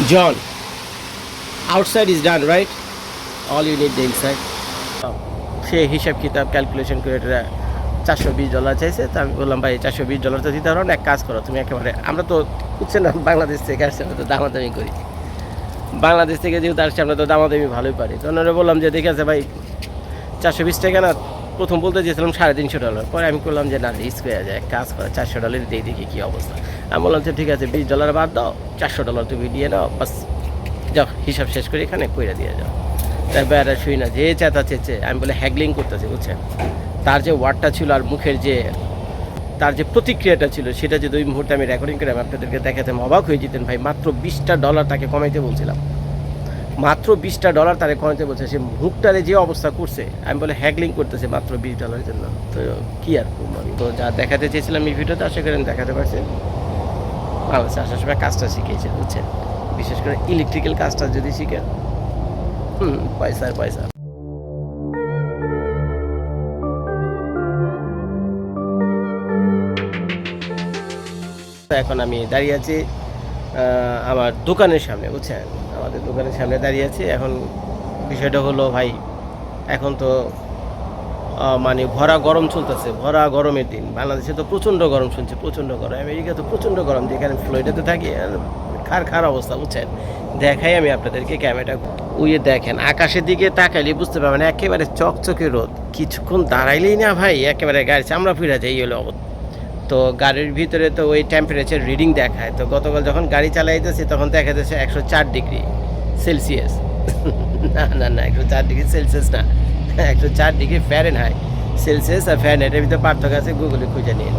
John, outside is done, right? All you need the inside. সে হিসাব কিতাব calculation করে এটা চারশো বিশ ডলার চাইছে তো আমি বললাম ভাই চারশো বিশ ডলার তো দিতে পারো না এক কাজ করো তুমি একেবারে আমরা তো বুঝছেন না বাংলাদেশ থেকে আসছে আমরা তো দামাদামি করি বাংলাদেশ থেকে যেহেতু আসছে আমরা তো দামাদামি ভালোই পারি তো ওনারা বললাম যে দেখে আছে ভাই চারশো বিশ টাকা না প্রথম বলতে চেয়েছিলাম সাড়ে তিনশো ডলার পরে আমি করলাম যে, না রিস্ক হয়ে যায়, কাজ করে, চারশো ডলার দিয়ে দেখি কী অবস্থা। আমি বললাম যে, ঠিক আছে, বিশ ডলার বাদ দাও, চারশো ডলার তুমি দিয়ে নাও, বাস, যাও, হিসাব শেষ করে এখানে কইরা দিয়ে যাও। তারপর আর শুই না, যে চেতা চেয়েছে আমি বলে, হ্যাগলিং করতেছি, বুঝছেন? তার যে ওয়ার্ডটা ছিল আর মুখের যে, তার যে প্রতিক্রিয়াটা ছিল, সেটা যদি ওই মুহূর্তে আমি রেকর্ডিং করে আমি আপনাদেরকে দেখাতাম, অবাক হয়ে যেতেন ভাই, মাত্র বিশটা ডলার তাকে কমাইতে বলছিলাম। মাত্র বিশটা ডলার তারে কমাইতে বলছে। সে মুখটারে যে অবস্থা করছে, আমি বলে হ্যাগলিং করতেছে মাত্র বিশ ডলারের জন্য। তো কি আর আমি? তো যা দেখাতে চেয়েছিলাম এই ভিডিওতে, আশা করেন দেখাতে পারছি। বাংলাদেশে আসার সময় কাজটা শিখিয়েছে, বুঝছেন? বিশেষ করে ইলেকট্রিক্যাল কাজটা যদি শিখেন হুম, পয়সা আর পয়সা। এখন আমি দাঁড়িয়ে আছি আমার দোকানের সামনে, বুঝছেন? আমাদের দোকানের সামনে দাঁড়িয়ে আছি। এখন বিষয়টা হলো, ভাই, এখন তো মানে ভরা গরম চলতেছে, ভরা গরমের দিন। বাংলাদেশে তো প্রচণ্ড গরম শুনছে, প্রচণ্ড গরম। আমেরিকা তো প্রচণ্ড গরম, যেখানে ফ্লোরিডাতে থাকি খার খার অবস্থা, বুঝছেন? দেখাই আমি আপনাদেরকে ক্যামেরাটা। উইয়ে দেখেন, আকাশের দিকে তাকাইলে বুঝতে পারবেন, একেবারে চকচকে রোদ। কিছুক্ষণ দাঁড়াইলেই না, ভাই, একেবারে গাড়ি চামড়া ফিরা যায়, এই হলো অবস্থা। তো গাড়ির ভিতরে তো ওই টেম্পারেচার রিডিং দেখায়। তো গতকাল যখন গাড়ি চালাইতেছি, তখন দেখা যাচ্ছে একশো চার ডিগ্রি সেলসিয়াস। না না না, একশো চার ডিগ্রি সেলসিয়াস না। একশো চার ডিগ্রি ফ্যারেন হাই সেলসিয়াস আর ফ্যারেন এটার ভিতরে পার্থক্য আছে গুগলে খুঁজে নিয়ে।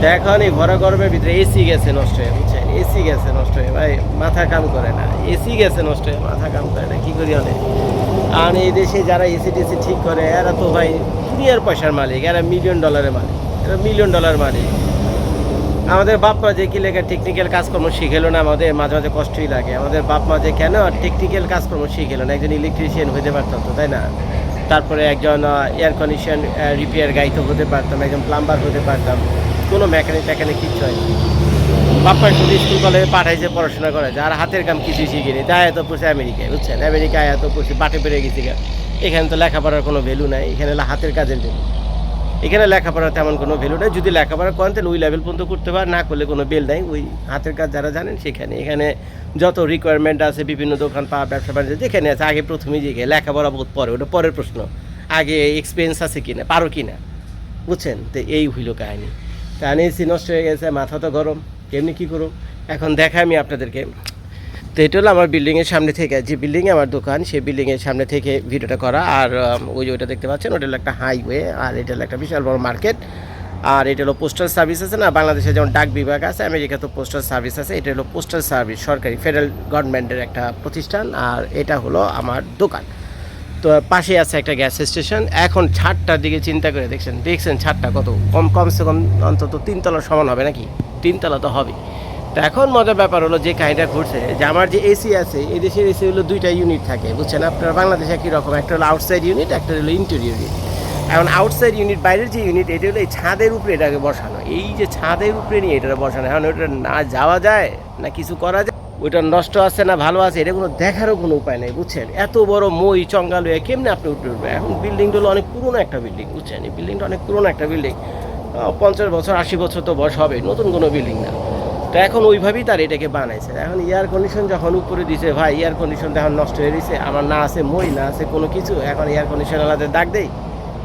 তো এখন এই ভরা গরমের ভিতরে এসি গেছে নষ্ট হয়ে, বুঝছেন? এসি গেছে নষ্ট হয়ে। ভাই, মাথা কাম করে না। এসি গেছে নষ্ট হয়ে, মাথা কাম করে না। কী করি অনেক? আর এই দেশে যারা এসি টেসি ঠিক করে, এরা তো ভাই দুনিয়ার পয়সার মালিক, এরা মিলিয়ন ডলারের মালিক। মিলিয়ন ডলার মালিক আমাদের বাপ মা যে কি লেগে টেকনিক্যাল কাজকর্ম শিখেলো না, আমাদের মাঝে মাঝে কষ্টই লাগে। আমাদের বাপ মা যে কেন টেকনিক্যাল কাজকর্ম শিখেলো না, একজন ইলেকট্রিশিয়ান হতে পারতাম তো, তাই না? তারপরে একজন এয়ার কন্ডিশন রিপেয়ার গাই তো হতে পারতাম, একজন প্লাম্বার হতে পারতাম। কোনো মেকানিক ট্যাকানিক কিচ্ছু হয়নি। বাপ্পা শুধু স্কুল কলেজে পাঠাইছে, পড়াশোনা করে আর হাতের কাম কিছু শিখিনি। তাই এত পড়ছে আমেরিকায় বুঝছেন? আমেরিকায় এত পড়ছে, বাটে পেরে গেছি এখানে তো লেখাপড়ার কোনো ভ্যালু নাই, এখানে হাতের কাজের ভ্যালু এখানে লেখাপড়ার তেমন কোনো ভ্যালু নেই। যদি লেখাপড়া করেন, তাহলে ওই লেভেল পর্যন্ত করতে পারেন। না করলে কোনো বেল নাই। ওই হাতের কাজ যারা জানেন, সেখানে, এখানে যত রিকোয়ারমেন্ট আছে, বিভিন্ন দোকান পা, ব্যবসা বাণিজ্য, যেখানে আছে, আগে প্রথমেই যে লেখাপড়া বহুত পরে, ওটা পরের প্রশ্ন। আগে এক্সপিরিয়েন্স আছে কিনা, পারো কিনা? বুঝছেন? তো এই হইল কাহিনী। তা নষ্ট হয়ে গেছে, মাথা তো গরম। কেমনি কী করুম? এখন দেখা আমি আপনাদেরকে। তো এটা হলো আমার বিল্ডিংয়ের সামনে থেকে, যে বিল্ডিংয়ে আমার দোকান, সেই বিল্ডিংয়ের সামনে থেকে ভিডিওটা করা। আর ওই যে ওইটা দেখতে পাচ্ছেন, ওটা হলো একটা হাইওয়ে আর এটা হলো একটা বিশাল বড় মার্কেট আর এটা হলো পোস্টাল সার্ভিস আছে না, বাংলাদেশে যেমন ডাক বিভাগ আছে আমেরিকা তো পোস্টাল সার্ভিস আছে, এটা হলো পোস্টাল সার্ভিস সরকারি ফেডারেল গভর্নমেন্টের একটা প্রতিষ্ঠান, আর এটা হলো আমার দোকান। তো পাশে আছে একটা গ্যাস স্টেশন এখন ছাদটার দিকে চিন্তা করে দেখছেন দেখছেন ছাদটা কত কম, কমসে কম অন্তত তিনতলার সমান হবে নাকি? তিনতলা তো হবে এখন মজার ব্যাপার হলো যে কাহিনিটা ঘটছে, যে আমার যে এসি আছে, এই দেশের এসি হলো দুইটা ইউনিট থাকে, বুঝছেন? আপনার বাংলাদেশে একই রকম, একটা হলো আউটসাইড ইউনিট একটা হলো ইন্টেরিয়র ইউনিট এখন আউটসাইড ইউনিট বাইরের যে ইউনিট এটা হলো এই ছাদের উপরে এটাকে বসানো। এই যে ছাদের উপরে নিয়ে এটা বসানো, এখন ওটা না যাওয়া যায়, না কিছু করা যায় ওইটা নষ্ট আছে না ভালো আছে, এটা কোনো দেখারও কোনো উপায় নেই, বুঝছেন? এত বড় মই, চঙ্গাল হয়ে কেমনে আপনি উঠে উঠবেন? এখন বিল্ডিংটা হলো অনেক পুরনো একটা বিল্ডিং বুঝছেন? এই বিল্ডিংটা অনেক পুরনো একটা বিল্ডিং পঞ্চাশ বছর, আশি বছর তো বয়স হবে নতুন কোনো বিল্ডিং না। তো এখন ওইভাবেই তার এটাকে বানাইছে। এখন এয়ার কন্ডিশন যখন উপরে দিছে, ভাই এয়ার কন্ডিশন এখন নষ্ট হয়ে গেছে আমার না আছে মই, না আছে কোনো কিছু, এখন এয়ার কন্ডিশন আলাদের ডাক দেই।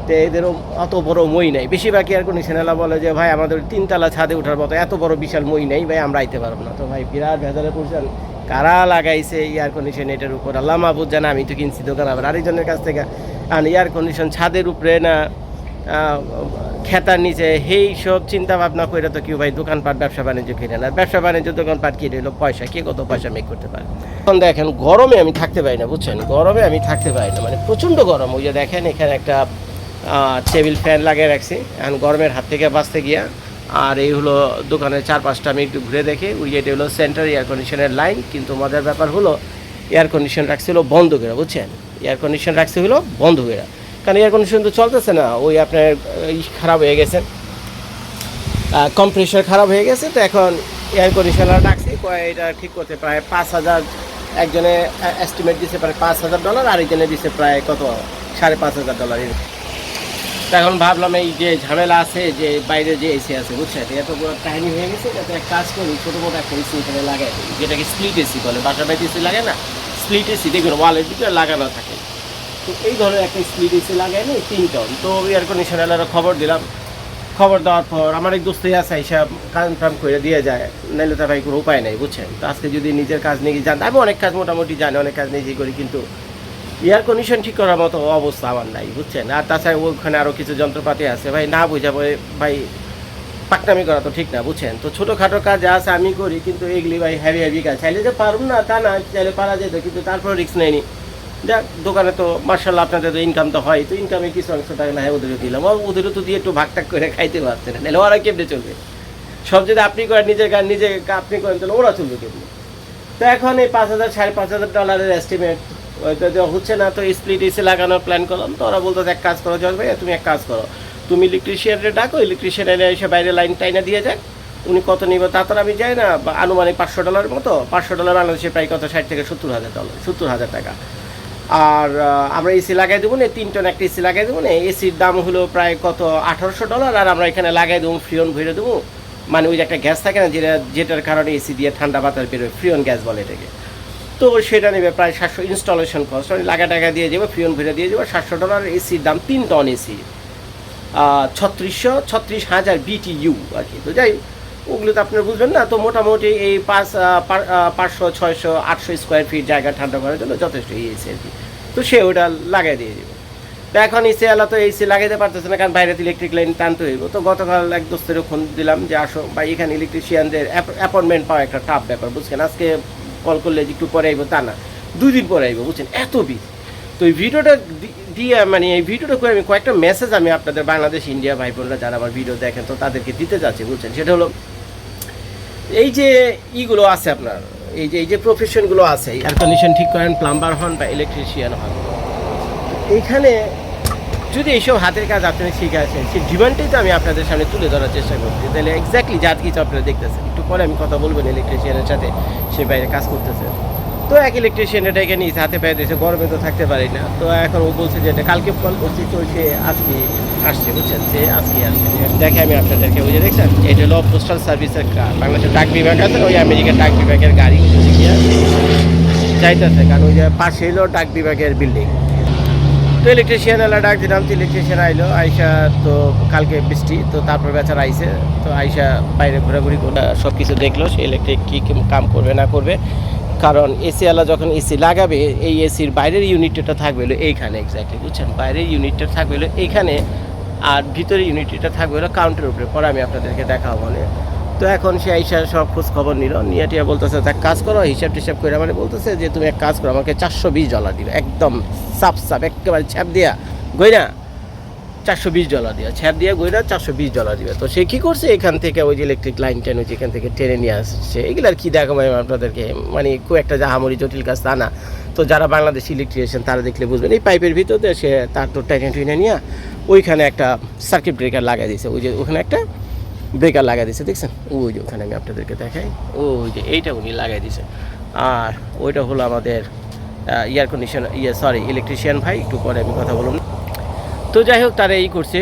তো এদেরও অত বড় মই নাই। বেশিরভাগ এয়ার কন্ডিশনাররা বলে যে, ভাই, আমাদের তিনতলা ছাদে ওঠার মতো এত বড় বিশাল মই নেই, ভাই, আমরা আইতে পারব না। তো ভাই, বিরাট ভেজালে পড়ছেন। কারা লাগাইছে এয়ার কন্ডিশন এটার উপর? আল্লাহ মাহবুদ জানা, আমি তো কিনছি দোকান আবার আরেকজনের কাছ থেকে। আর এয়ার কন্ডিশন ছাদের উপরে না খেতার নিচে সেই সব চিন্তা ভাবনা করে তো কেউ ভাই দোকানপাট, ব্যবসা বাণিজ্য কিনে না। ব্যবসা বাণিজ্য দোকানপাট কিনে হলো পয়সা। কে কত পয়সা মেক করতে পারে? এখন দেখেন, গরমে আমি থাকতে পারি না, বুঝছেন? গরমে আমি থাকতে পারি না। মানে প্রচণ্ড গরম। ওই যে দেখেন, এখানে একটা টেবিল ফ্যান লাগিয়ে রাখছি। এখন গরমের হাত থেকে বাঁচতে গিয়া, আর এই হলো দোকানের চারপাশটা আমি একটু ঘুরে দেখে। ওই এটা হলো সেন্টার এয়ার কন্ডিশনের লাইন কিন্তু মজার ব্যাপার হলো এয়ার কন্ডিশন রাখছে হলো বন্ধ করে বুঝছেন? এয়ার কন্ডিশন রাখছে হলো বন্ধ করে কারণ এয়ার কন্ডিশন তো চলতেছে না, ওই আপনার খারাপ হয়ে গেছে। কম্প্রেসার খারাপ হয়ে গেছে, তো এখন এয়ার কন্ডিশনার কয় এটা ঠিক করতে প্রায় পাঁচ হাজার, একজনে এস্টিমেট দিছে প্রায় পাঁচ হাজার ডলার আরেকজনে দিছে প্রায় কত? সাড়ে পাঁচ হাজার ডলার এখন ভাবলাম এই যে ঝামেলা আছে, যে বাইরে যে এসি আছে, বুঝছেন? এত বড় কাহিনী হয়ে গেছে যাতে এক কাজ করি, ছোটো মোটো একটা এসি এখানে লাগাই যেটাকে স্প্লিট এসি বলে। বাসা এসি লাগে না স্প্লিট এসি দেখবেন ওয়ালের ভিতরে লাগানো থাকে। তো এই ধরনের একটা স্প্লিট এসি লাগাই নি তিন টন তো এয়ার কন্ডিশনারের খবর দিলাম। খবর দেওয়ার পর আমার এক দোস্তই আছে হিসাব কনফার্ম করে দিয়ে যায়। নাহলে তো ভাই কোনো উপায় নেই, বুঝছেন? তো আজকে যদি নিজের কাজ নিয়ে জান আমি অনেক কাজ মোটামুটি জানি, অনেক কাজ নিজেই করি, কিন্তু এয়ার কন্ডিশন ঠিক করার মতো অবস্থা আমার নাই, বুঝছেন? আর তাছাড়া ওখানে আরও কিছু যন্ত্রপাতি আছে, ভাই না বুঝাবো ভাই পাকনামি করা তো ঠিক না, বুঝছেন? তো ছোটোখাটো কাজ যা আছে, আমি করি, কিন্তু এগুলি ভাই হ্যাভি হ্যাভি কাজ। চাইলে যে পারব না, তা না, চাইলে পারা যেত, কিন্তু তারপর রিস্ক নেয়নি। যাক, দোকানে তো মার্শাল্লাহ আপনাদের তো ইনকাম তো হয়, তো ইনকামে কিছু অংশ টাকা না হয় ওদেরও দিলাম। ওদেরও তো দিয়ে একটু ভাগ টাক করে খাইতে পারছে না। নাহলে ওরা কেমনে চলবে? সব যদি আপনি করেন, নিজের কাজ, নিজে আপনি করেন, তাহলে ওরা চলবে কেমনি? তো এখন এই পাঁচ হাজার, সাড়ে পাঁচ হাজার ডলারের এস্টিমেট হচ্ছে না, তো স্প্লিট এসে লাগানোর প্ল্যান করলাম। তো ওরা বলতো এক কাজ করো, জজ ভাই তুমি এক কাজ করো। তুমি ইলেকট্রিশিয়ানরে ডাকো ইলেকট্রিশিয়ান এনে এসে বাইরে লাইন টাইনা দিয়ে যাক। উনি কত নিবে তা তো আর আমি যাই না আনুমানিক পাঁচশো ডলারের মতো। পাঁচশো ডলার বাংলাদেশে প্রায় কত? ষাট থেকে সত্তর হাজার ডলার সত্তর হাজার টাকা। আর আমরা এসি লাগাই দেবো না, তিন টন একটা এসি লাগাই দেবো না, এসির দাম হলো প্রায় কত? আঠারোশো ডলার, আর আমরা এখানে লাগাই দেবো ফ্রিয়ন ভরে দেবো। মানে ওই যে একটা গ্যাস থাকে না, যেটা, যেটার কারণে এসি দিয়ে ঠান্ডা বাতাস বেরোয় ফ্রিয়ন গ্যাস বলে এটাকে। তো সেটা নেবে প্রায় সাতশো ইনস্টলেশন কস্ট আমি লাগা টাকা দিয়ে যাব ফ্রিয়ন ভরে দিয়ে যাব সাতশো ডলার, এসির দাম তিন টন এসি। ছত্রিশশো, ছত্রিশ হাজার বিটিইউ আর কি। তো যাই ওগুলো তো আপনারা বুঝবেন না, তো মোটামুটি এই পাঁচ পাঁচশো, ছয়শো, আটশো স্কোয়ার ফিট জায়গা ঠান্ডা করার জন্য যথেষ্ট এই এসি আর কি। তো সে ওটা লাগাই দিয়ে দেবে। তো এখন এসি আলা তো এসি লাগাইতে পারতেছে না, কারণ বাইরে ইলেকট্রিক লাইন টানতে হইব। তো গতকাল এক দোস্তের ফোন দিলাম যে, আসো বা এখানে ইলেকট্রিশিয়ানদের অ্যাপয়েন্টমেন্ট পাওয়া একটা টাফ ব্যাপার, বুঝছেন? আজকে কল করলে যে একটু পরে আইব, তা না। দুই দিন পরে আইব, বুঝছেন? এত বিধ তো এই ভিডিওটা দিয়ে মানে এই ভিডিওটা করে আমি কয়েকটা মেসেজ আমি আপনাদের বাংলাদেশ, ইন্ডিয়া ভাই বোনরা যারা আমার ভিডিও দেখেন, তো তাদেরকে দিতে যাচ্ছি, বুঝছেন? সেটা হলো, এই যে ইগুলো আছে আপনার এই যে এই যে প্রফেশনগুলো আছে এয়ার কন্ডিশন ঠিক করেন প্লাম্বার হন বা ইলেকট্রিশিয়ান হন, এইখানে যদি এইসব হাতের কাজ আপনি শিখে আসেন সেই ডিমান্ডটাই তো আমি আপনাদের সামনে তুলে ধরার চেষ্টা করছি। তাহলে এক্স্যাক্টলি যা কিছু আপনারা দেখতেছেন। একটু পরে আমি কথা বলবেন ইলেকট্রিশিয়ানের সাথে সে বাইরে কাজ করতেছে। তো এক ইলেকট্রিশিয়ান এটাকে নিয়ে হাতে পায়ে দিয়েছে গরমে তো থাকতে পারি না। তো এখন ও বলছে যে, এটা কালকে কল করছি সে আজকে আসছে, বুঝছেন? সে আজকে আসছে। দেখে আমি আপনাদেরকে যে দেখছেন, এটা হলো পোস্টাল সার্ভিসের কার বাংলাদেশের ডাক বিভাগ আছে, ওই আমেরিকার ডাক বিভাগের গাড়ি হচ্ছে কি? যাইতেছে, কারণ ওই যে পাশে হলো ডাক বিভাগের বিল্ডিং তো ইলেকট্রিশিয়ান এলা ডাক দিলাম, তো ইলেকট্রিশিয়ান আইলো, আইসা তো কালকে বৃষ্টি, তো তারপর বেচার আইসে তো আইসা বাইরে ঘোরাঘুরি সব কিছু দেখল, সে ইলেকট্রিক কী কী কাম করবে, না করবে। কারণ এসি আলা যখন এসি লাগাবে, এই এসির বাইরের ইউনিটটা থাকবে এইখানে এক্স্যাক্টলি বুঝছেন? বাইরের ইউনিটটা থাকবে এইখানে। আর ভিতরে ইউনিটিটা থাকবে হলো কাউন্টার উপরে, পরে আমি আপনাদেরকে দেখাবো মানে। তো এখন সে আইসা সব খোঁজ খবর নিল, নিয়ে টিয়া বলতেছে তা কাজ করো, হিসাব টিসাব করে। মানে বলতেছে যে, তুমি এক কাজ করো, আমাকে চারশো বিশ জলা দিল একদম সাপ সাপ একেবারে ছ্যাপ দিয়া গইনা চারশো বিশ ডলার দিয়া, ছ্যাপ দিয়া গইনা চারশো বিশ ডলার দিবে। তো সে কী করছে? এখান থেকে ওই যে ইলেকট্রিক লাইন টেন হচ্ছে এখান থেকে টেনে নিয়ে আসছে। এগুলো আর কী দেখাবো আমি আপনাদেরকে? মানে খুব একটা জাহামরি জটিল কাজ তা না। তো যারা বাংলাদেশ ইলেকট্রিশিয়ান তারা দেখলে বুঝবেন, এই পাইপের ভিতরে সে তার তো টেনে টেনে নিয়ে ওইখানে একটা সার্কিট ব্রেকার লাগাই দিয়েছে ওই যে ওখানে একটা ব্রেকার লাগাই দিয়েছে দেখছেন? ওই যে ওখানে আমি আপনাদেরকে দেখাই। ওই যে এইটা উনি লাগাই দিয়েছে আর ওইটা হলো আমাদের এয়ার কন্ডিশন ইয়ে সরি ইলেকট্রিশিয়ান ভাই, একটু পরে আমি কথা বলুন তো যাই হোক, তারা এই করছে।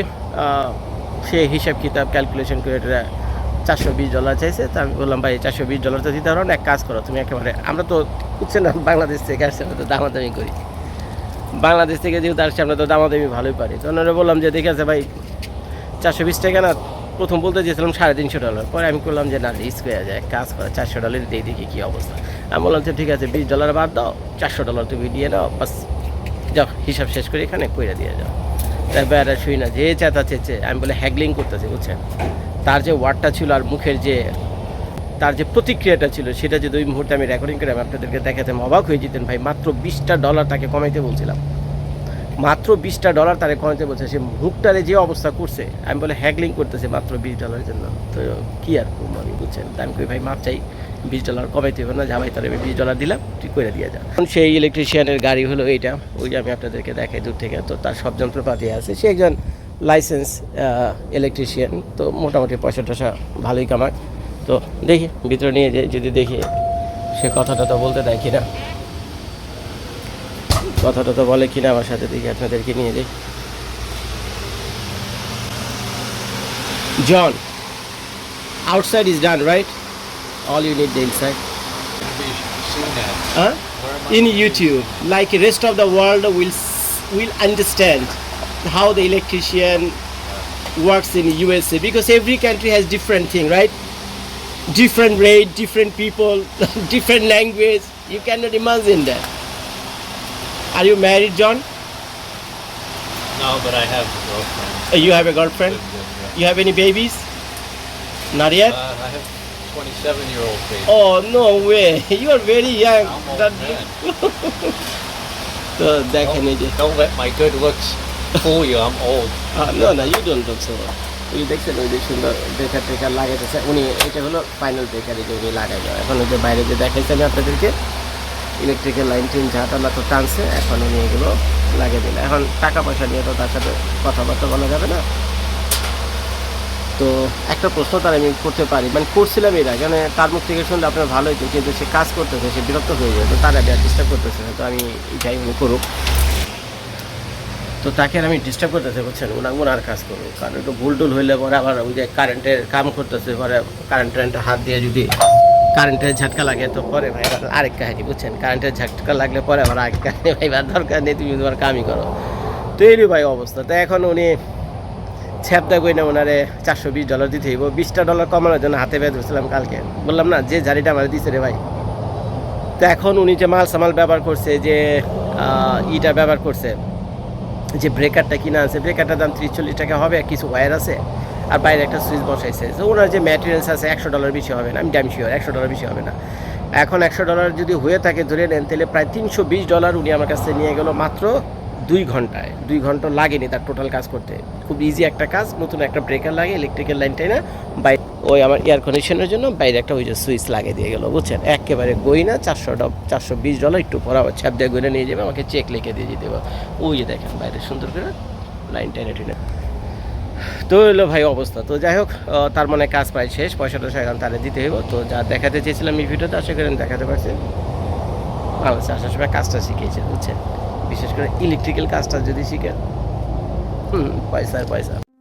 সে হিসাব কিতাব ক্যালকুলেশন করে এটা চারশো বিশ ডলার চাইছে। তা আমি বললাম, ভাই, চারশো বিশ ডলার তো দিতে পারো না, এক কাজ করো, তুমি একেবারে আমরা তো বুঝছেন না, বাংলাদেশ থেকে আসছে, আমরা তো দামাদামি করি। বাংলাদেশ থেকে যেহেতু আসছে, আমরা তো দামাদামি ভালোই পারি। তো ওনারা বললাম যে, দেখে আছে ভাই, চারশো বিশ টাকা না, প্রথম বলতে চেয়েছিলাম সাড়ে তিনশো ডলার পরে আমি করলাম যে, না রিস্ক হয়ে যায় কাজ করে, চারশো ডলার দিয়ে দেখি কী অবস্থা। আমি বললাম যে, ঠিক আছে, বিশ ডলার বাদ দাও, চারশো ডলার তুমি দিয়ে দাও বাস, যাও, হিসাব শেষ করে এখানে কইরা দিয়ে যাও। আর শুই না, যে চেঁচা চেয়েছে আমি বলে হ্যাগলিং করতেছি, বুঝছেন? তার যে ওয়ার্ডটা ছিল আর মুখের যে, তার যে প্রতিক্রিয়াটা ছিল, সেটা যদি ওই মুহূর্তে আমি রেকর্ডিং করে আমি আপনাদেরকে দেখাতাম অবাক হয়ে যেতেন, ভাই, মাত্র বিশটা ডলার তাকে কমাইতে বলছিলাম। মাত্র বিশটা ডলার তারে কমাইতে বলছে, সে মুখটারে যে অবস্থা করছে, আমি বলে হ্যাগলিং করতেছে মাত্র বিশ ডলারের জন্য। তো কি আর করব আমি, বুঝছেন? আমি কই, ভাই, মাপ চাই। বিশ ডলার কমাইতে হবে না ভাই তার আমি বিশ ডলার দিলাম ঠিক করে দিয়ে যা। এখন সেই ইলেকট্রিশিয়ানের গাড়ি হলো এইটা, ওই যে আমি আপনাদেরকে দেখাই দূর থেকে, তো তার সব যন্ত্রপাতি আছে। সে একজন লাইসেন্স ইলেকট্রিশিয়ান তো মোটামুটি পয়সা টসা ভালোই কামায়। তো দেখি, ভিতরে নিয়ে যাই, যদি দেখি সে কথাটা তো বলতে দেয় কিনা। কথাটা তো বলে কিনা আমার সাথে, দেখি আপনাদেরকে নিয়ে যাই। জন outside is done, right? All you need the inside huh? Where am I? in youtube. Like rest of the world will will understand how the electrician works in usa because every country has different thing right? Different rate different people different language. You cannot imagine that. Are you married john? No, but I have a girlfriend. You have a girlfriend? You have any babies? Not yet? Uh, 27 year old baby. Oh no way! You are very young. I'm old That- man. তো দেখেন এই যে Don't let my good looks fool you. I'm old. Uh, no, না না you don't look so ওই দেখছেন ওই যে সুন্দর ব্রেকার টেকার লাগাইতেছে উনি এটা হলো ফাইনাল ব্রেকার এই যে উনি লাগাইলো এখন ওই যে বাইরে যে দেখাইছে আমি আপনাদেরকে ইলেকট্রিক্যাল লাইন টিন টানা তো টানছে এখন উনি এগুলো লাগিয়ে দিল এখন টাকা পয়সা নিয়ে তো তার সাথে কথাবার্তা বলা যাবে না তো একটা প্রশ্ন তার আমি করতে পারি। মানে করছিলাম এর মানে তার মুখ থেকে শুনলে আপনার ভালো হইতো কিন্তু সে কাজ করতেছে, সে বিরক্ত হয়ে যায়। তো তার আমি ডিস্টার্ব করতেছে না। তো আমি যাই উনি করুক। তো তাকে আমি ডিস্টার্ব করতেছে, বুঝছেন? ওনা ওনার কাজ করব কারণ একটু ভুল টুল হইলে পরে আবার ওই যে কারেন্টের কাম করতেছে, পরে কারেন্ট টারেন্টে হাত দিয়ে যদি কারেন্টের ঝাটকা লাগে, তো পরে ভাই আরেক কাহিনী, বুঝছেন? কারেন্টের ঝাটকা লাগলে পরে আবার আরেক কাহিনী, ভাই দরকার নেই, তুমি তোমার কামই করো। তো এরই ভাই অবস্থা। তো এখন উনি ছ্যাপদা কই না ওনারে চারশো বিশ ডলার দিতে হইব। বিশটা ডলার কমানোর জন্য হাতে বেঁধে ধরছিলাম কালকে। বললাম না, যে জারিটা আমার দিছে রে ভাই। তো এখন উনি যে মাল সামাল ব্যবহার করছে, যে ইটা ব্যবহার করছে, যে ব্রেকারটা কিনা আছে ব্রেকারটার দাম ত্রিশ চল্লিশ টাকা হবে কিছু ওয়্যার আছে, আর বাইরে একটা সুইচ বসাইছে। তো ওনার যে ম্যাটেরিয়ালস আছে, একশো ডলার বেশি হবে না, আমি ডাম শিওর একশো ডলার বেশি হবে না। এখন একশো ডলার যদি হয়ে থাকে, ধরে নেন, তাহলে প্রায় তিনশো বিশ ডলার উনি আমার কাছে নিয়ে গেল মাত্র দুই ঘন্টায়, দুই ঘণ্টা লাগেনি তার টোটাল কাজ করতে। খুব ইজি একটা কাজ, নতুন একটা ব্রেকার লাগে ইলেকট্রিক্যাল লাইনটাই না বাই ওই আমার এয়ার কন্ডিশনের জন্য বাইরে একটা ওই যে সুইচ লাগিয়ে দিয়ে গেলো, বুঝছেন? একেবারে গই না, চারশো ডব চারশো বিশ ডলার একটু পর ছ্যাপ দিয়ে গইনে নিয়ে যাবে, আমাকে চেক লিখে দিয়ে হবে। ওই যে দেখেন বাইরে সুন্দর করে লাইন টেনে টেনে। তো হলো ভাই অবস্থা। তো যাই হোক তার মানে কাজ প্রায় শেষ পয়সা টয়সা এখন তাহলে দিতে হইব। তো যা দেখাতে চেয়েছিলাম এই ভিডিওতে, আশা করেন দেখাতে পারছি। ভালো আছে আসার সময় কাজটা শিখিয়েছে, বুঝছেন? বিশেষ করে ইলেকট্রিক্যাল কাজটা যদি শিখেন। হুম। পয়সার আর পয়সা।